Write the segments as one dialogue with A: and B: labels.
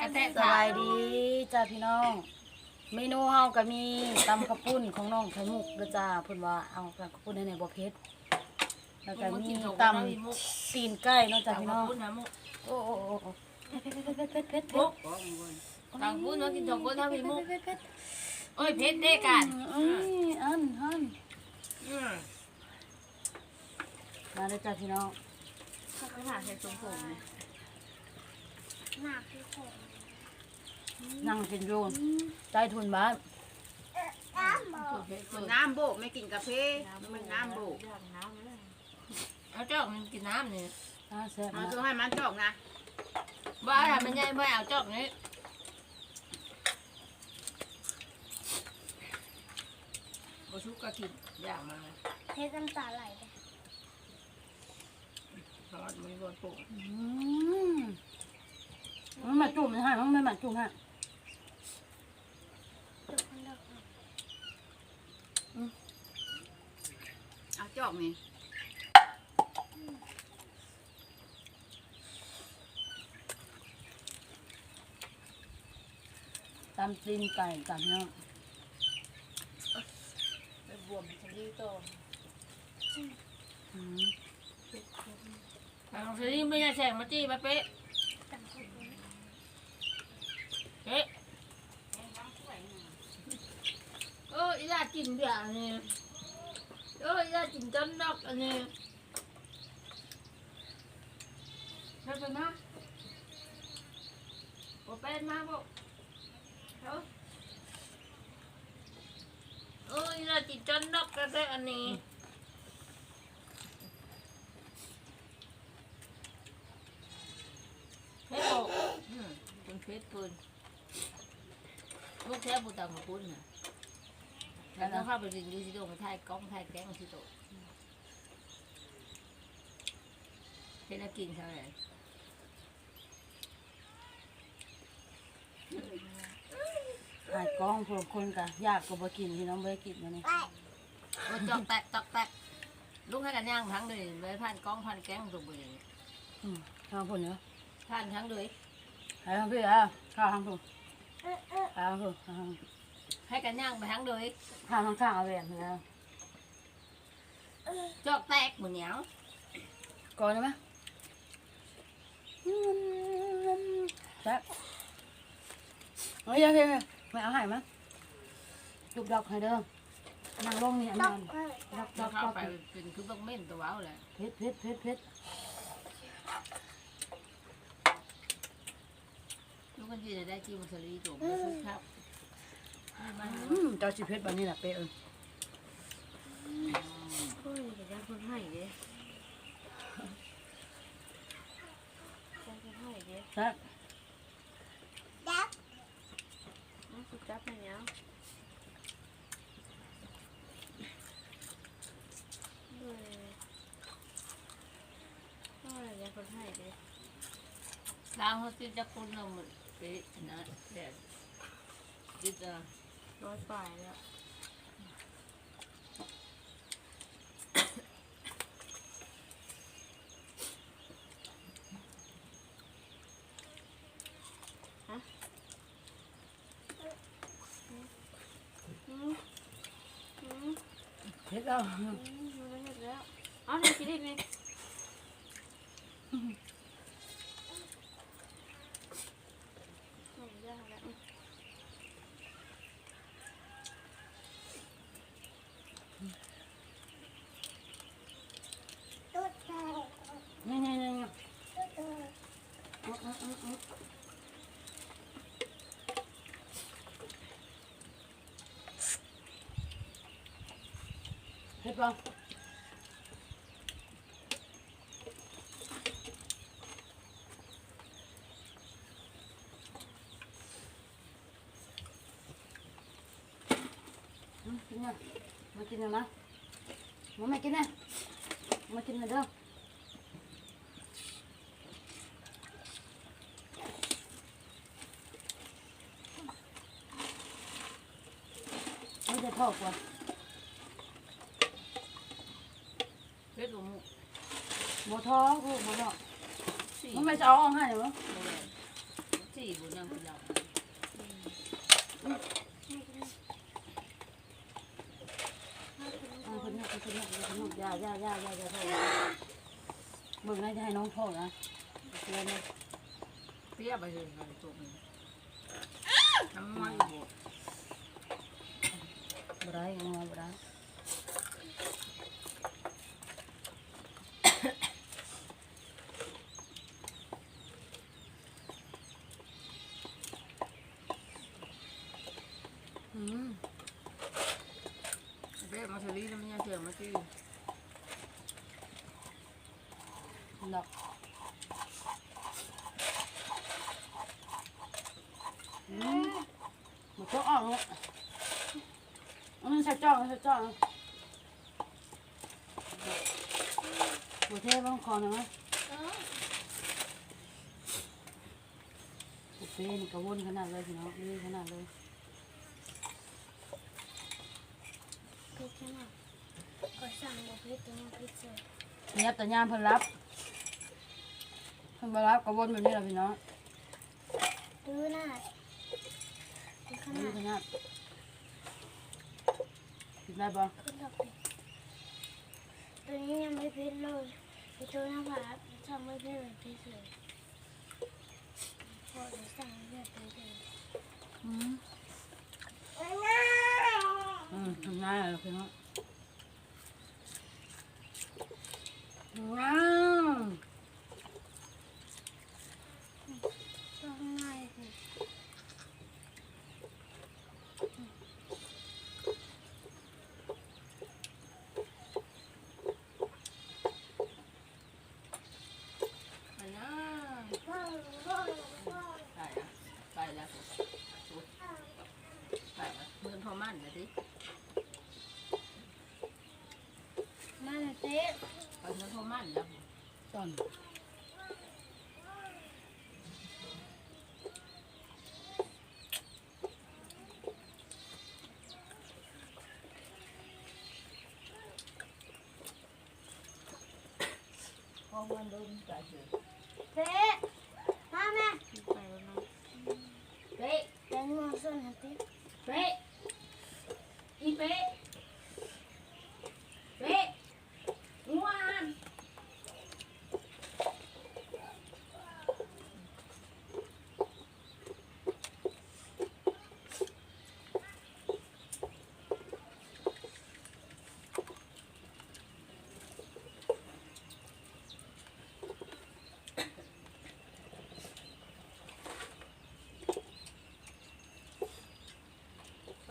A: กระแทก
B: สบายดีจ้าพี่น้อง เมนูเฮาก็มีตำข้าวปุ้นของน้องไข่มุกเด้อจ้าเพิ่นว่าเอาตำข้าวปุ้นให้ในบ่เผ็ดแล้วก็มีตำตีนไก่เนาะจ้า
A: จาก
B: พี่
A: พี่
B: น้
A: น้
B: อ
A: องงนะมุก
B: โอ้โอ้โอ้โอ้เผ็ดเผ็ดเผ็ดเผ็ดเผ็ดเผ็ด
A: มุกทางพูดน้องกินสองคนทางพี่มุกโอ้ยเพชรเด้กัน
B: อืมอันอัน
A: อืม
B: มาเด้อจ้าพี่น้อง
A: เขาไปหาใส่สมผม
C: หนักที่ผม
B: นั่งกินอยู่ใต้ทุนบ้าน
C: น้ำบอก
A: เพชรเปิด
D: น้ำโบกไม่กินกาแฟมันน้ำโบก
A: เอาเจ้ามันกินน้ำนี่
B: อ่าแซ่บ
D: มัน
B: นะ
D: คือให้มันจอกนะ
A: บ้ามันใหญ่ไม่เอาจอกนี้บชุกก็กินอย่างมา
C: เพชรน้ำตาไหลเลย
A: ทอดมือบนปุ่ง
B: อืม มันมาจุ่มให้มันไม่มาจุ่มให้
C: จุกคนเดียว
D: เอาจอกนี่
B: ตำตีนไก่จ้าพี่น้อง
A: ไปบวมชนิดโต
B: อืม
A: ทางชนิดไม่ใช่แฉงมาจี้มาเป๊ะ
C: จังคนนี้
A: เอ๊ะเอออีลากินอย่างนี้เอออีลากินจนดอกอันนี้ไปไปมาบ่เป็นมาบ่เออเอออีลากินจนดอกก็ได้อันนี้เฮ้ยโอ้อืมเป็นเพชรปืน ลูกแท้บุตรมาปุ้นน่ะแล้วต้องเข้าไปดินดูสิโตมาถ่ายกล้องถ่ายแก้งสิโตเฮ็ดให้กินเท่าไหร่
B: หายกล้องพวกคนกะยากก็บ่กินพี่น้องบ่ได้กินมานี่
A: โอ้จอกแตกจอกแตกลูกให้กันย่างทั้งเลยเลยผ่านกล้องผ่านแก้งตัวเบื่อ
B: อืมทางพุ่นเนาะ
A: ผ่านทั้งเลย
B: หายทางพี่อะข้าวทางพุ่ นข้าวทางพุ่นข้าวทาง
A: ให้กันย่างไปทั้งเลย
B: ข้าวทางข้างเอาแหวนนี่แล้ว
A: จอกแตกเหมือนเหนียว
B: ก่อนได้ไหมอืมแซ่บเฮ้ยเฮ้ยเฮ้ยไม่เอาใหายมั้ยจุบดอกให้เด้อนั่งลงนี่อัน
C: ต้อ
B: นั้
C: ง
B: น
C: เอ้ย
B: ดอกด
A: แล้
B: อ
A: ว
B: กด
A: เข้า
B: อก
A: ไปเป็นคือบักเม่นตัวว้าวแหละ
B: เผ็ดเผ็ดเผ็ดเผ็ด
A: ลู กกันยืนได้ที่มุสลีตัวไม่ชุบครับมัน
B: อืมเจ้าสิเผ็ดแบบนี้แหละเป๊ะเออ
A: เฮ้ยจะได้คนให้เด้จะคนให้เด้
B: แซ่บ
C: ดับ
A: น้องสุจับมันเหนียวเฮ้ยเฮ้ยจะคนให้เด้ดาวเขาติดจะคน เราเหมือนเป๊ะนะแต่ติดอะร้อยปลายแล้ว
B: เผ็ดแล้ว
A: เอาหนึ่งกินได้ไหม
C: ตุ๊ดแตก
B: นี่นี่นี่นี่
C: ตุ๊ดเอ้ย
B: อืมอืมอืมอืม เผ็ดป่ะอืมกินนะมากินเนี่ยนะมาไม่กินเนี่ยมากินเลยเด้อ ข้อกว่า
A: เล็ดหมู
B: หมูท้องลูกหมูเนาะ
A: สี่
B: มันไม่จะเอาให้เหรอ
A: สี่บุญนางคุณ
B: ยา
A: ว
C: คนนี
B: ้คนนี้คนนี้ยายายายายาเบิ่งน่าจะให้น้องพ่อนะเป
A: รี้ยวไปเลยตัวนี้
B: ได้ยังไงบ่ได้
A: อืมเรียกมาเฉลี่ยแล้วมันยังเชื่อมาที่
B: ดอกอืมบ่ต้องออกเลย อันนั้นใส่จ้องใส่จ้องบ่เทบ้างคอหน่อยไหม
C: เออ
B: บุฟเฟ่นี่ก็วนขนาดเลยพี่น้องนี่ขนาดเลย
C: พิจารณาก็สั่งมาพิจารณาพิจารณา
B: เนียบแต่ยามเพิ่นรับเพิ่นบ่รับก็วนแบบนี้แหละพี่น้อง
C: ดูหน้าดูข
B: นี่
C: นาด
B: ขนาดกิน ได้บ่
C: ขึ้นดอกเลยตัวนี้ยังไม่พิจเลยไอตัวหน้าผาทำไม่พิจเลยพิจเลยพอเดี๋ยวสั่งเรียกไปเลย
B: อืมอืมทำง่ายเลยพี่น้องว้าว
C: ต้องง่ายเลย
A: อันนั้น
C: ว้าวว้าวว้าว
A: ใส่ละใส่แล้วใส่ละเมืองพอมันนะดิ
C: มาเลยเจ๊
A: ไปเมืองพอมันแล้ว
B: ตอน
A: พอมันโดนใส่เสือ
C: เจ๊มาแม่
A: ไปแล้วนะเป๊ะ
C: แตงโมส่วนหันติ
A: เป๊ะ อีเป๊ะเป๊ะงัวหัน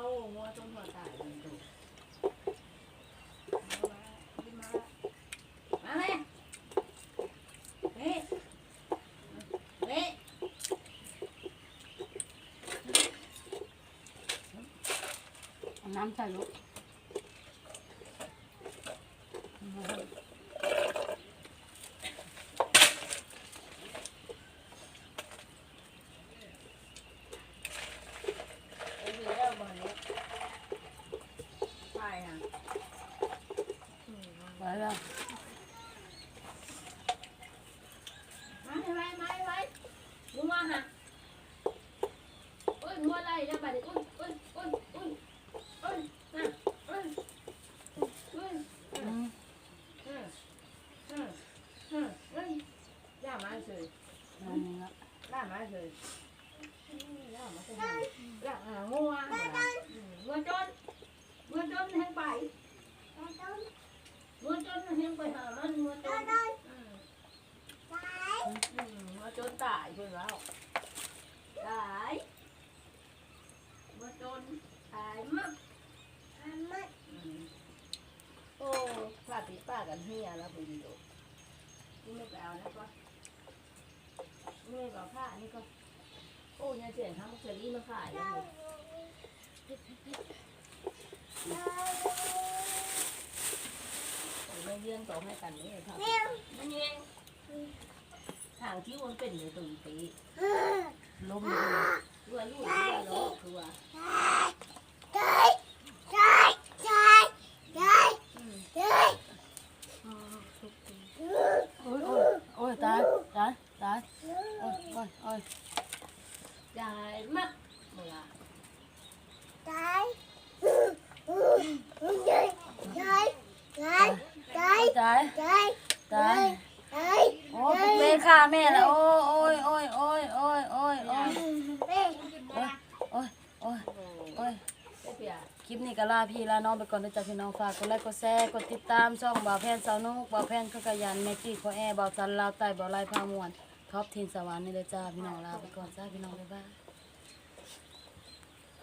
A: เต้างัวต้นหัวตายมันดูมาเลยเฮ้เฮ้
B: เอาน้ำใส่ลูก
A: ไอ้เหี้ยมันเนี่ยตายอะ
B: ไว้ แล้ว
A: มาไว้มาไว้งัวฮะอุ้ยงัวไรนะบัดนี้อุ้ยอุ้ยอุ้ยอุ้ยอุ้ยน่ะอุ้ยอุ้ย
B: อืม
A: อืมอืมอืมอุ้ยย่ามาเฉย
B: เอานี่ละ
A: ย่ามาเฉยย่ามาเฉยย่างัวอืมงัวจนงัวจนแห่งไป งัวจนแห่งไปหามันงัวจนอืมอืมมาจนตายเพื่อนแล้วตายมาจนตายมากอืมโอ้ป้าปีป้ากันเฮียแล้วไปดูนี่ไม่ไปเอาแล้วก็นี่ก็ผ้านี่ก็โอ้ยายเสียงทำเชอรี่มาขายแล้วไม่เลี้ย งต่อให้กันนี่ครับไม่เลี้ยงทางที่มันเป็นอยู่ตรงตี
B: ล้มเลย
A: ตัวลูกตัวโลกตัว
B: โอ้ยโอ้ยโอ้ยตายตายตายโอ้ยโอ้ยโอ้ย
A: จ่ายมากเมื่อ
C: Trái. Trái. Trái. Trái.
B: ตาย
C: ตาย
B: ตาย
C: ตาย
B: โอ้ปุ๊กเป้ฆ่าแม่แล้วโอ้ยโอ้ยโอ้ยโอ้ยโอ้ยโอ้ย
C: เป้
B: โอ้ยโอ้ยโอ้ย
A: เปีย
B: คลิปนี้ก็ลาพี่ลาน้องไปก่อนนะจ๊ะพี่น้องฝากกดไลค์กดแชร์กดติดตามช่องบ่าวแพนสาวนุกบ่าวแพนข้ากยันแม่จี้ขอแอร์บ่าวจันลาวใต้บ่าวไล่พามวนท็อปทีนสวรรค์นี่เลยจ้าพี่น้องลาไปก่อนจ้าพี่น้องบ๊ายบาย